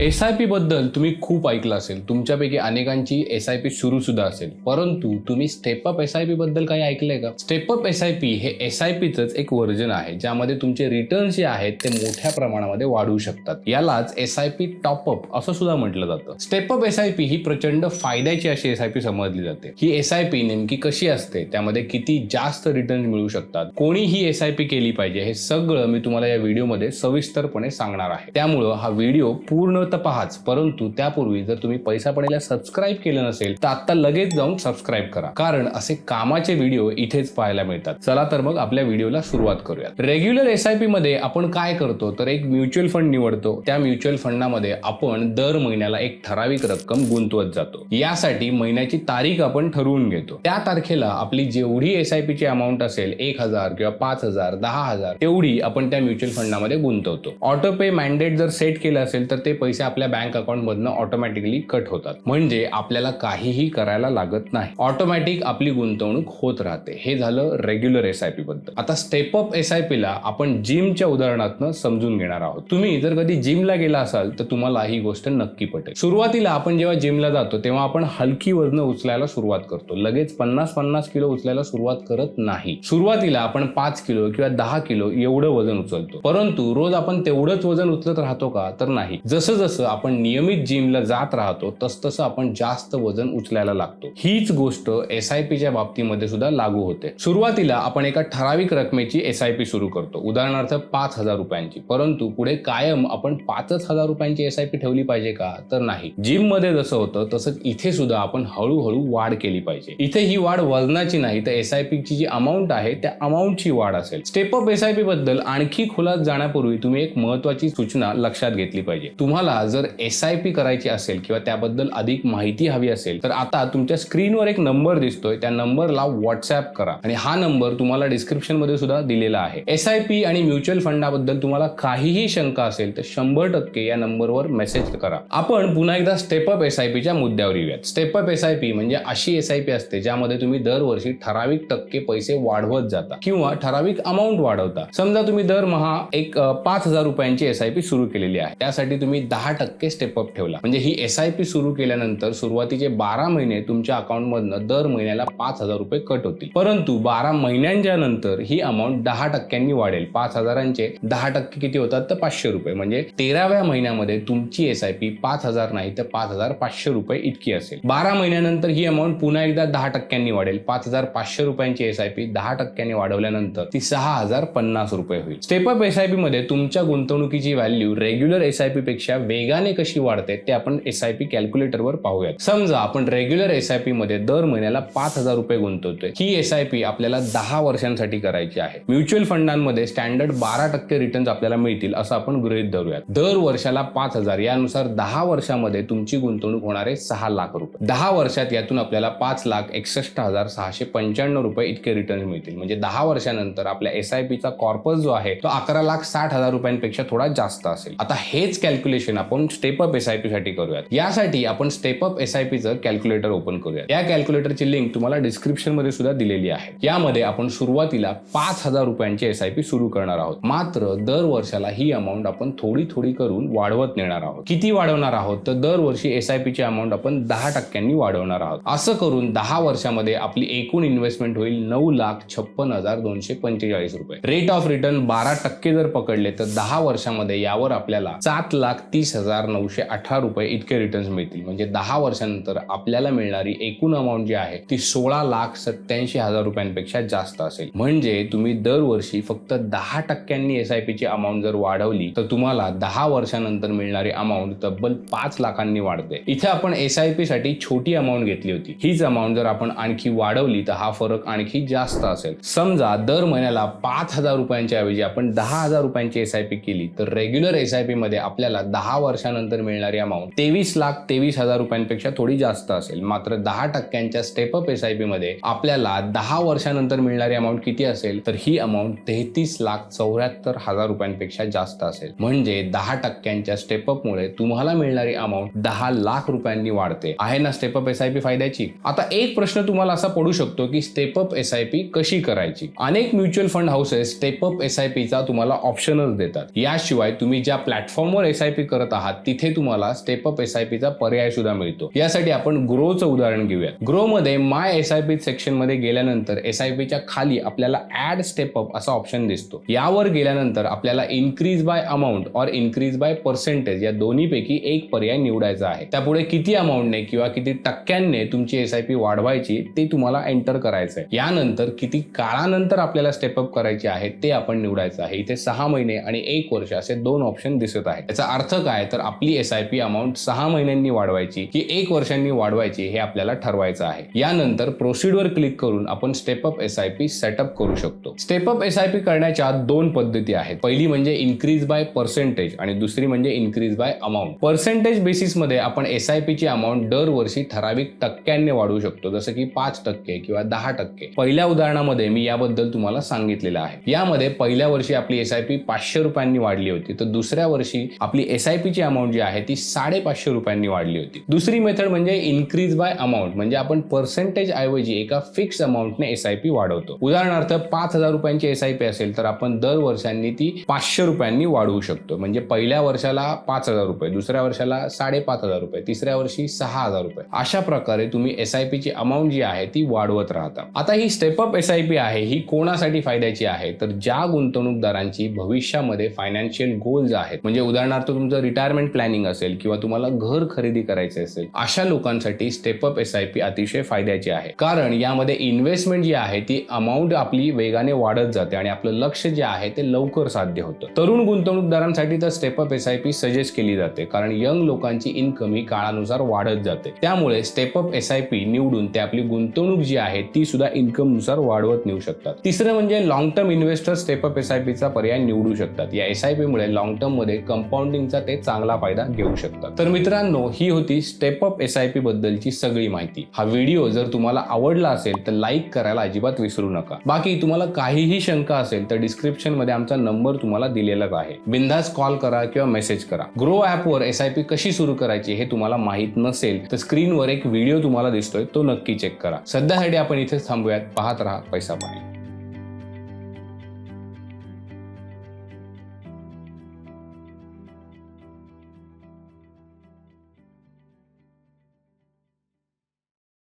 S I पीबद्दल तुम्ही खूप ऐकलं असेल तुमच्यापैकी अनेकांची एस आय पी सुरू सुद्धा असेल परंतु तुम्ही स्टेपअप एस आय पीबद्दल काही ऐकलंय का step up S I P हे एस आय पीचंच एक व्हर्जन आहे ज्यामध्ये तुमचे रिटर्न जे आहेत ते मोठ्या प्रमाणामध्ये वाढू शकतात यालाच एस आय पी टॉपअप असं सुद्धा म्हटलं जातं step up S I P ही प्रचंड फायद्याची अशी एस आय पी समजली जाते ही एस आय पी नेमकी कशी असते त्यामध्ये किती जास्त रिटर्न मिळू शकतात कोणी ही एस आय पी केली पाहिजे हे सगळं मी तुम्हाला या व्हिडिओमध्ये सविस्तरपणे सांगणार आहे त्यामुळं हा व्हिडिओ पूर्ण तर पहाच. परंतु त्यापूर्वी जर तुम्ही पैसा पडेला सबस्क्राईब केलं नसेल तर आता लगेच जाऊन सबस्क्राईब करा. कारण असे कामाचे व्हिडिओ इथेच पाहायला मिळतात. चला तर मग आपल्या व्हिडिओला सुरुवात करूयात. रेग्युलर एस आय पी मध्ये आपण काय करतो? तर एक म्युच्युअल फंड निवडतो. त्या म्युच्युअल फंडामध्ये आपण दर महिन्याला एक ठराविक रक्कम गुंतवत जातो. यासाठी महिन्याची तारीख आपण ठरवून घेतो. त्या तारखेला आपली जेवढी एस आय पी ची अमाऊंट असेल एक हजार किंवा पाच हजार दहा हजार तेवढी आपण त्या म्युच्युअल फंडामध्ये गुंतवतो. ऑटो पे मॅन्डेट जर सेट केलं असेल तर ते पैसे आपल्या बँक अकाउंटमधनं ऑटोमॅटिकली कट होतात. म्हणजे आपल्याला काहीही करायला लागत नाही. ऑटोमॅटिक आपली गुंतवणूक होत राहते. हे झालं रेग्युलर एस आय पी बद्दल. आता step up S I P ला आपण जिमच्या उदाहरणातनं समजून घेणार आहोत. तुम्ही जर कधी जिमला गेला असाल तर तुम्हाला ही गोष्ट नक्की पटेल. सुरुवातीला आपण जेव्हा जिमला जातो तेव्हा आपण हलकी वजन उचलायला सुरुवात करतो. लगेच पन्नास पन्नास किलो उचलायला सुरुवात करत नाही. सुरुवातीला आपण पाच किलो किंवा दहा किलो एवढं वजन उचलतो. परंतु रोज आपण तेवढंच वजन उचलत राहतो का? तर नाही. जसं जसं आपण नियमित जिमला जात राहतो तसतसं आपण जास्त वजन उचलायला लागतो. हीच गोष्ट एस आय पीच्या बाबतीमध्ये सुद्धा लागू होते. सुरुवातीला आपण एका ठराविक रकमेची एस आय पी सुरू करतो. उदाहरणार्थ पाच हजार रुपयांची. परंतु पुढे कायम आपण पाचच हजार रुपयांची एस आय पी ठेवली पाहिजे का? तर नाही. जिममध्ये जसं होतं तसंच इथे सुद्धा आपण हळूहळू वाढ केली पाहिजे. इथे ही वाढ वजनाची नाही तर एस आय पी ची जी अमाऊंट आहे त्या अमाऊंटची वाढ असेल. Step up S I P बद्दल आणखी खुलास जाण्यापूर्वी तुम्ही एक महत्वाची सूचना लक्षात घेतली पाहिजे. तुम्हाला जर एस आय पी करायची असेल किंवा त्याबद्दल अधिक माहिती हवी असेल तर आता तुमच्या स्क्रीनवर एक नंबर दिसतोय. त्या नंबरला व्हॉट्सअप करा. आणि हा नंबर तुम्हाला डिस्क्रिप्शनमध्ये सुद्धा दिलेला आहे. एस आय पी आणि म्युच्युअल फंडाबद्दल तुम्हाला काहीही शंका असेल तर शंभर टक्के या नंबरवर मेसेज करा. आपण पुन्हा एकदा स्टेप अप एस आय पीच्या मुद्द्यावर येऊयात. Step up S I P म्हणजे अशी एस आय पी असते ज्यामध्ये तुम्ही दरवर्षी ठराविक टक्के पैसे वाढवत जाता किंवा ठराविक अमाऊंट वाढवता. समजा तुम्ही दरमहा एक पाच हजार रुपयांची एस आय पी सुरू केलेली आहे. त्यासाठी तुम्ही दहा टक्के स्टेपअप ठेवला. म्हणजे ही एस आय पी सुरू केल्यानंतर सुरुवातीचे बारा महिने तुमच्या अकाउंटमधनं दर महिन्याला पाच हजार रुपये कट होतील. परंतु बारा महिन्यांच्या नंतर ही अमाऊंट दहा टक्क्यांनी वाढेल. पाच हजारांचे दहा टक्के किती होतात तर पाचशे रुपये. म्हणजे तेराव्या महिन्यामध्ये तुमची एस आय पी पाच हजार नाही तर पाच हजार पाचशे रुपये इतकी असेल. बारा महिन्यानंतर ही अमाऊंट पुन्हा एकदा दहा टक्क्यांनी वाढेल. पाच हजार पाचशे रुपयांची एस आय पी दहा टक्क्यांनी वाढवल्यानंतर ती सहा हजार पन्नास रुपये होईल. स्टेपअप एस आय पी मध्ये तुमच्या गुंतवणुकीची value regular S I P पेक्षा वेगाने कशी वाढते ते आपण एस आय पी कॅल्क्युलेटरवर पाहूयात. समजा आपण रेग्युलर एस आय पी मध्ये दर महिन्याला पाच हजार रुपये गुंतवतोय. ही एस आय पी आपल्याला दहा वर्षांसाठी करायची आहे. म्युच्युअल फंडांमध्ये स्टँडर्ड बारा टक्के रिटर्न आपल्याला मिळतील असं आपण गृहित धरूयात. दर वर्षाला पाच हजार यानुसार दहा वर्षामध्ये तुमची गुंतवणूक होणार आहे सहा लाख रुपये. दहा वर्षात यातून आपल्याला पाच लाख एकसष्ट हजार सहाशे पंच्याण्णव रुपये इतके रिटर्न मिळतील. म्हणजे दहा वर्षानंतर आपल्या एस आय पीचा कॉर्पस जो आहे तो अकरा लाख साठ हजार रुपयांपेक्षा थोडा जास्त असेल. आता हेच कॅल्क्युलेशन आपण step up S I P साठी करूयात. यासाठी आपण स्टेप अप एस आय पीचं कॅल्क्युलेटर ओपन करूयात. या कॅल्क्युलेटरची लिंक तुम्हाला डिस्क्रिप्शनमध्ये सुद्धा दिलेली आहे. यामध्ये आपण सुरुवातीला पाच हजार रुपयांची एस आय पी सुरू करणार आहोत. मात्र दर वर्षाला ही अमाऊंट आपण थोडी थोडी करून वाढवत नेणार आहोत. किती वाढवणार आहोत? तर दरवर्षी एस आय पीची अमाऊंट आपण दहा टक्क्यांनी वाढवणार आहोत. असं करून दहा वर्षामध्ये आपली एकूण इन्व्हेस्टमेंट होईल नऊ लाख छप्पन हजार दोनशे पंचेचाळीस रुपये. रेट ऑफ रिटर्न बारा टक्के जर पकडले तर दहा वर्षामध्ये यावर आपल्याला सात लाख तीस हजार नऊशे अठरा रुपये इतके रिटर्न्स मिळतील. म्हणजे दहा वर्षानंतर आपल्याला मिळणारी एकूण अमाऊंट जी आहे ती सोळा लाख सत्याऐंशी हजार रुपयांपेक्षा जास्त असेल. म्हणजे तुम्ही दरवर्षी फक्त दहा टक्क्यांनी एस आय पीची अमाऊंट जर वाढवली तर तुम्हाला दहा वर्षानंतर मिळणारी अमाऊंट तब्बल पाच लाखांनी वाढते. इथे आपण एस आय पी साठी छोटी अमाऊंट घेतली होती. हीच अमाऊंट जर आपण आणखी वाढवली तर हा फरक आणखी जास्त असेल. समजा दर महिन्याला पाच हजार रुपयांच्या ऐवजी आपण दहा हजार रुपयांची एस आय पी केली तर रेग्युलर एस आय पी मध्ये आपल्याला दहा वर्षानंतर मिळणारी अमाऊंट तेवीस लाख तेवीस हजार रुपयांपेक्षा थोडी जास्त असेल. मात्र दहा टक्क्यांच्या step up S I P मध्ये आपल्याला दहा वर्षानंतर मिळणारी अमाऊंट किती असेल तर ही अमाऊंट तेहतीस लाख चौऱ्याहत्तर हजार रुपयांपेक्षा जास्त असेल. म्हणजे दहा टक्क्यांच्या स्टेपअप मुळे तुम्हाला मिळणारी अमाऊंट दहा लाख रुपयांनी वाढते. आहे ना स्टेपअप एस आय पी फायद्याची? आता एक प्रश्न तुम्हाला असा पडू शकतो की स्टेपअप एस आय पी कशी करायची? अनेक mutual fund houses step up S I पीचा तुम्हाला ऑप्शनच देतात. याशिवाय तुम्ही ज्या प्लॅटफॉर्मवर एस आय पी करत करत आहात तिथे तुम्हाला स्टेप अप एस आय पीचा पर्याय सुद्धा मिळतो. यासाठी आपण ग्रोचं उदाहरण घेऊया ग्रो मध्ये माय एस आय पी सेक्शनमध्ये गेल्यानंतर एस आय पीच्या खाली आपल्याला ऍड स्टेप अप असा ऑप्शन दिसतो. यावर गेल्यानंतर आपल्याला इन्क्रीज बाय अमाऊंट और इन्क्रीज बाय पर्सेंटेज या दोन्हीपैकी एक पर्याय निवडायचा आहे. त्यापुढे किती अमाऊंटने किंवा किती टक्क्यांनी तुमची एस आय पी वाढवायची ते तुम्हाला एंटर करायचं आहे यानंतर किती काळानंतर आपल्याला स्टेपअप करायचे आहे ते आपण निवडायचं आहे. इथे सहा महिने आणि एक वर्ष असे दोन ऑप्शन दिसत आहे याचा अर्थ काय? तर आपली एस आय पी अमाऊंट सहा महिन्यांनी वाढवायची की एक वर्षांनी वाढवायची हे आपल्याला ठरवायचं आहे. यानंतर प्रोसिडवर क्लिक करून आपण step up S I P setup करू शकतो. स्टेपअप एस आय पी करण्याच्या दोन पद्धती आहेत. पहिली म्हणजे इन्क्रीज बाय पर्सेंटेज आणि दुसरी म्हणजे इन्क्रीज बाय अमाऊंट पर्सेंटेज बेसिसमध्ये आपण एस आय पीची अमाऊंट दरवर्षी ठराविक टक्क्यांनी वाढवू शकतो. जसं की पाच टक्के किंवा दहा टक्के. पहिल्या उदाहरणामध्ये मी याबद्दल तुम्हाला सांगितलेलं आहे. यामध्ये पहिल्या वर्षी आपली एस आय पी पाचशे रुपयांनी वाढली होती. तर दुसऱ्या वर्षी आपली एस आय पी पीची अमाऊंट जी आहे ती साडेपाचशे रुपयांनी वाढली होती. दुसरी मेथड म्हणजे इन्क्रीज बाय अमाऊंट म्हणजे आपण पर्सेंटेज ऐवजी एका फिक्स अमाऊंटने एस आय पी वाढवतो. उदाहरणार्थ पाच हजार रुपयांची एस आय पी असेल तर आपण दर वर्षांनी ती पाचशे रुपयांनी वाढवू शकतो. म्हणजे पहिल्या वर्षाला पाच हजार रुपये दुसऱ्या वर्षाला साडेपाच हजार रुपये तिसऱ्या वर्षी सहा हजार रुपये. अशा प्रकारे तुम्ही एस आय पीची अमाऊंट जी आहे ती वाढवत राहता. आता ही step up S I P आहे ही कोणासाठी फायद्याची आहे? तर ज्या गुंतवणूकदारांची भविष्यामध्ये फायनान्शियल गोल्स आहेत. म्हणजे उदाहरणार्थ तुमचं रिटायरमेंट प्लॅनिंग असेल किंवा तुम्हाला घर खरेदी करायचे असेल अशा लोकांसाठी स्टेपअप एस आय पी अतिशय फायद्याची आहे. कारण यामध्ये इन्व्हेस्टमेंट जी आहे ती अमाऊंट आपली वेगाने वाढत जाते आणि आपलं लक्ष जे आहे ते लवकर साध्य होतं. तरुण गुंतवणूकदारांसाठी तर step up S I P suggest केली जाते. कारण यंग लोकांची इन्कम ही काळानुसार वाढत जाते. त्यामुळे स्टेपअप एस आय पी निवडून ते आपली गुंतवणूक जी आहे ती सुद्धा इन्कमनुसार वाढवत नेऊ शकतात. तिसरं म्हणजे long term investor step up S I पीचा पर्याय निवडू शकतात. या एस आय पी मुळे लॉंग टर्ममध्ये कंपाऊंडिंगचा ते चांगला फायदा घेऊ शकतात. तर मित्रांनो ही होती step up S I P बद्दलची सगळी माहिती. हा व्हिडिओ जर तुम्हाला आवडला असेल तर लाईक करायला अजिबात विसरू नका. बाकी तुम्हाला काहीही शंका असेल तर डिस्क्रिप्शनमध्ये आमचा नंबर तुम्हाला दिलेलाच आहे. बिंदास कॉल करा किंवा मेसेज करा. ग्रो वर एस आय पी कशी सुरू करायची हे तुम्हाला माहीत नसेल तर स्क्रीनवर एक व्हिडिओ तुम्हाला दिसतोय तो नक्की चेक करा. सध्यासाठी आपण इथेच थांबूयात. पाहत राहा पैसा पाणी.